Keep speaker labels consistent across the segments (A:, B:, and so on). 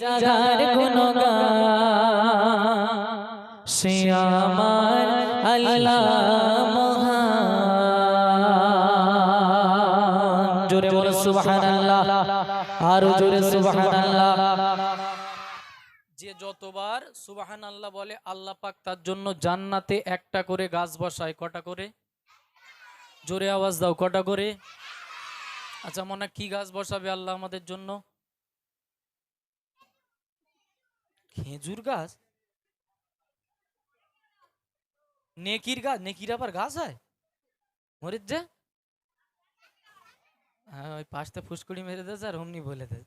A: জাগার গুণগান সে আল্লাহ মহান। জোরে বলো, সুবহানাল্লাহ। আরও জোরে সুবহানাল্লাহ। যে যতবার সুবাহান আল্লাহ বলে, আল্লাহ পাক তার জন্য জান্নাতে একটা করে গাছ বসায়। কটা করে? জোরে আওয়াজ দাও, কটা করে? আচ্ছা মনে কি গাছ বসাবে আল্লাহ আমাদের জন্য? খেজুর গাছ। নেকির গাছ নেকির আবার গাছ হয়? মরিত যা? হ্যাঁ ওই পাঁচটা ফুসকুড়ি মেরে দেয় আর অমনি বলে দেয়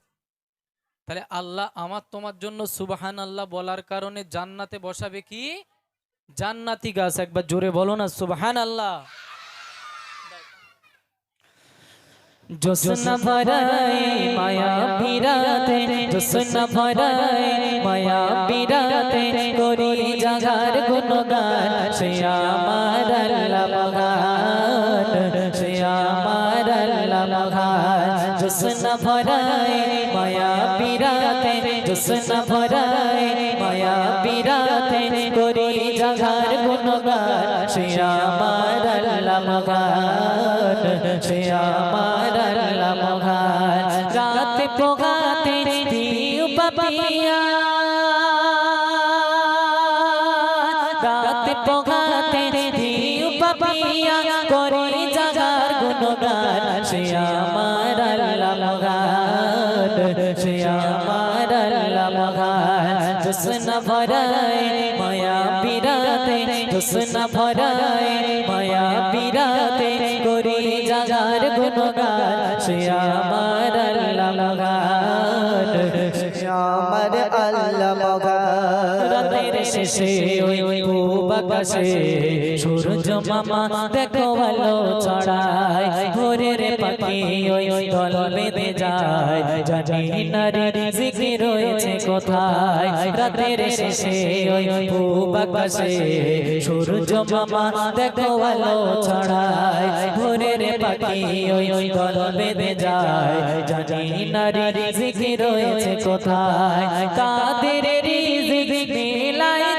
A: তাহলে আল্লাহ আমার তোমার জন্য সুবাহান আল্লাহ বলার কারণে জান্নাতে বসাবে কি? জান্নাতি গাছ। একবার জোরে বলো না সুবাহান আল্লাহ জোসনা ভরায় মায়া বিরাতে জোসনা ভরায় মায়া বিরাতে করি জাগার গুণগান। সে আমার আল্লাহ মহান সে আমার আল্লাহ মহান। জোসনা ভরায় মায়া বিরাতে জোসনা ভরায় মায়া জাগার গুণগান সে আমার আল্লাহ মহান সে আমার আল্লাহ মহান রাতে পোগাতে দিও পাপিয়া রাতে পোগাতে দিও পাপিয়া করে জাগার গুণগান সে আমার আল্লাহ মহান সে আমার আল্লাহ মহান জোসনা ভরায় মায়া হুসন ভরায় মায়া বিরাতে করি জাগার গুণগান সে আমার আল্লাহ মগান।
B: আমার আল্লাহ মগান।
A: রাতের শেষে ওই পূব আকাশে সূর্য মামা দেখো ভালো চড়ায় ওই দল বেঁধে যায়। জানি জিকি রয়েছে কোথায়। রাতের শেষে ওই পূব আকাশে সূর্য মামা দেখো চড়ায় ভোরের পাখি ওই ওই দল বেঁধে যায়। জানি নারী জিকি রয়েছে কোথায়। কাদের রিজিক মিলাই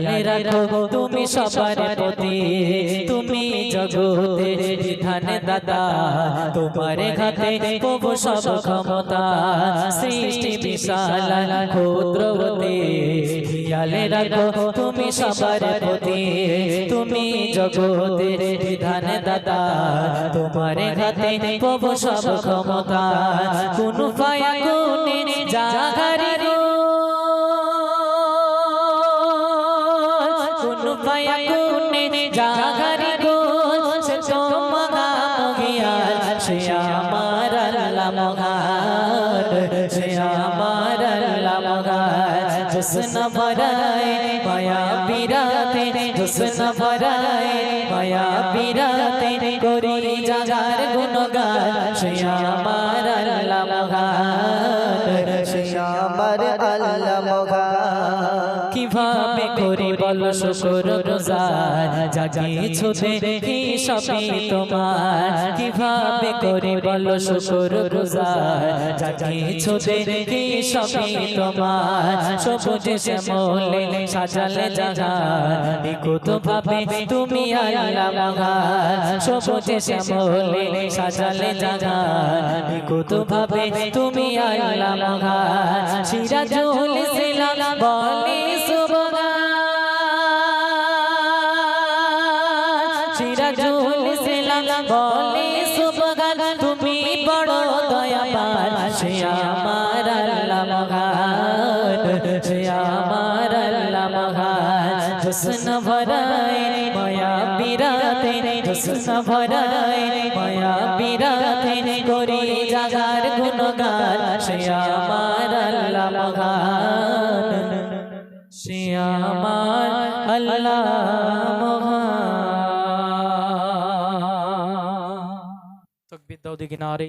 A: খেয়ালে রাখো তুমি সবার প্রতি তুমি জগতে বিধানে দাদা তোমার ঘাতে প্রভু সব ক্ষমতা সৃষ্টি বিশালার ক্ষুদ্রবতী খেয়ালে রাখো তুমি সবার প্রতি তুমি জগতে বিধানে দাদা তোমার ঘাতে প্রভু সব ক্ষমতা। কোন পায়া কোনে জাগারি জাগারি গো সে তো মগা মগিয়া সে আমার আল্লাহ মগান সে আমার আল্লাহ মগান জসনা ভরায়, মায়া বিরাতে করি জাগার গুণগান, সে আমার কীভাবে করি বল শুকর রোজার? জাগিয়েছো দেখি তোমার। কীভাবে করি বল জাগিয়েছো দেখি তোমার। সবুজ শ্যামলে সাজালে নিকুত ভাবে তুমি আল্লাহ মহান সবুজ শ্যামলে সাজালে নিকুত ভাবে তুমি সিরাজুল সে আমার আল্লাহ মহান, সে আমার আল্লাহ মহান। জসন ভরায় মায়া বিরাতে জসন ভরায় মায়া বিরাতে করি জাগার গুণগান। সে আল্লাহ মহান, সে আল্লাহ মহান। তকবীর দাও দিকে নারে।